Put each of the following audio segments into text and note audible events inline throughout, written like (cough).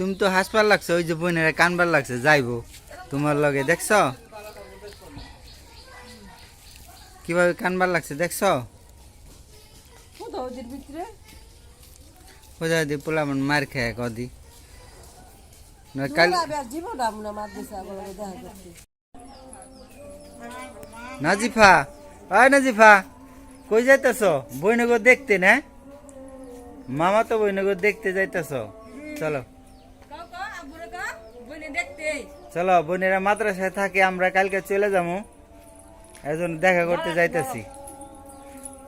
তুমি তো হাসপাতাল লাগছে ওই যে বোনেরা কানবার লাগছে যাইবো। তোমার লগে দেখছ? কীভাবে কানবার লাগছে দেখছ? ভিতরে? দি পোলামন মার খায় কদি নাজিফা ওই নাজিফা কই যাইতেছ? বইনগর দেখতে না? মামা তো বইনগর দেখতে যাইতেছ। চলো। চলো বোনেরা মাদ্রাসায় থাকে আমরা কালকে চলে যাব একজন দেখা করতে যাইতেছি।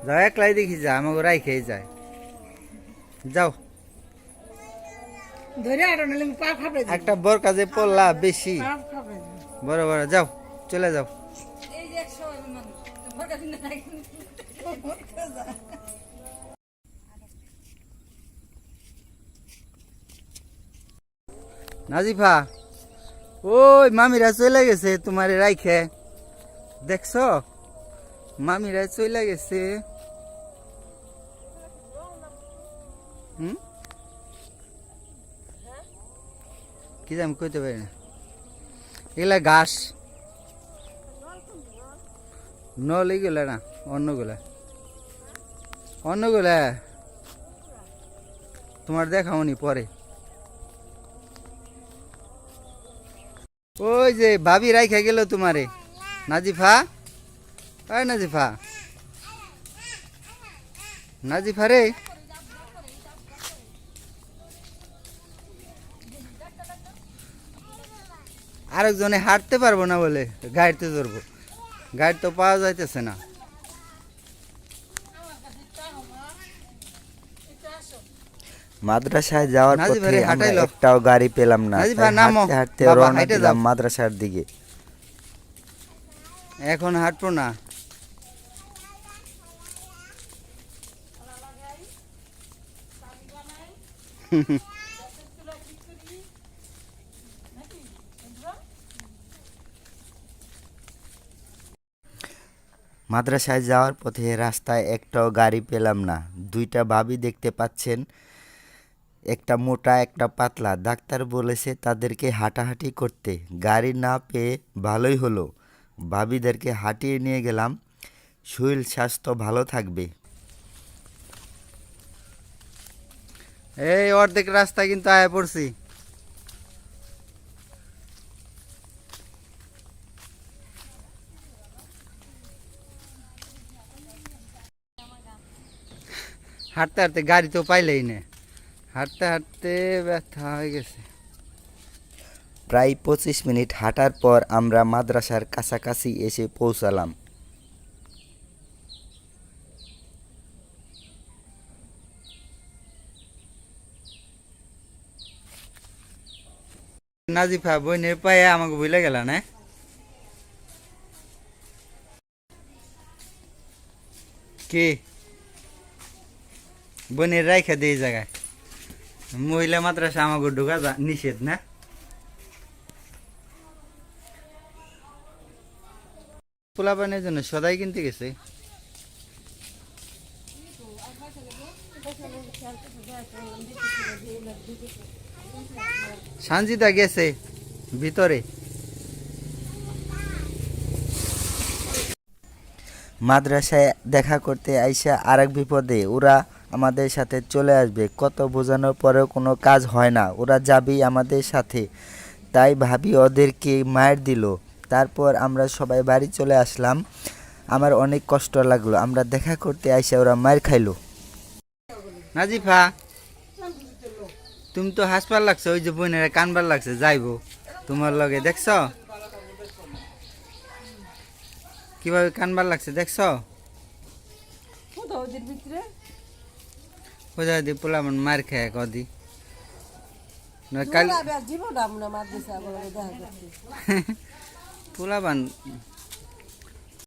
যাও। একলাই দেখি যা আমাকে রাইখেই যায়। যাও। একটা বর কাজে পড়লা বেশি। বড় বড় যাও চলে যাও। নাজিফা ওই, মামিরা চলে গেছে তোমার রাইখে। দেখছ? মামিরা চলে গেছে। হুম? কি জানি কইতে পারি না। এগুলা ঘাস। নল এগুলা না, অন্যগুলা। অন্যগুলা? তোমার দেখাওনি পরে। ওই যে ভাবি রাইখা গেল তোমারে। নাজিফা? ওই নাজিফা। নাজিফা রে। আরেকজনে হাঁটতে পারব না বলে, গাড়িতে ধরবো। গাড়ি তো পাওয়া যাইতেছে না। মাদ্রাসায় যাওয়ার পথে আমরা একটাও গাড়ি পেলাম না। হাঁটতে হাঁটতে রওনা দিলাম মাদ্রাসার দিকে। এখন হাঁটবো না। মাদ্রাসায় যাওয়ার পথে রাস্তায় একটাও গাড়ি পেলাম না। দুইটা ভাবি দেখতে পাচ্ছেন। একটা মোটা, একটা পাতলা। ডাক্তার বলেছে তাদেরকে হাঁটাহাঁটি করতে। গাড়ি না পেয়ে ভালোই হলো। ভাবিদেরকে হাঁটিয়ে নিয়ে গেলাম। শরীর, স্বাস্থ্য ভালো থাকবে। এই অর্ধেক রাস্তা কিন্তু আয়া পড়ছি। হাঁটতে হাঁটতে গাড়ি তো পাইলেই না। হাঁটতে হাঁটতে ব্যথা হয়ে গেছে। প্রায় পঁচিশ মিনিট হাঁটার পর আমরা মাদ্রাসার কাছাকাছি এসে পৌঁছালাম। নাজিফা বইনের পায়ে আমাকে ভুলে গেল না? কি? বইনের রাইখা দিয়ে জায়গায়। মহিলা মাদ্রাসা আমাকে ঢোকা নিষেধ, না? পোলাপানের জন্য সদাই কিনতে গেছে। সানজিদা গেছে ভিতরে। মাদ্রাসায় দেখা করতে আইসা আরেক বিপদে, ওরা আমাদের সাথে চলে আসবে। কত বোঝানোর পরেও কোনো কাজ হয় না। ওরা যাবেই আমাদের সাথে। তাই ভাবি ওদেরকে মায়ের দিল। তারপর আমরা সবাই বাড়ি চলে আসলাম। আমার অনেক কষ্ট লাগল। আমরা দেখা করতে আইসা ওরা মায়ের খাইলো। নাজিফা তুমি তো হাসপাতাল লাগছো ওই যে বোনেরা কানবার লাগছে যাইবো। তোমার লগে দেখছ? কীভাবে কানবার লাগছে দেখছ? ভিতরে? কোথা দি পোলামন মার খায় কদি। কাল (laughs) পোলাবান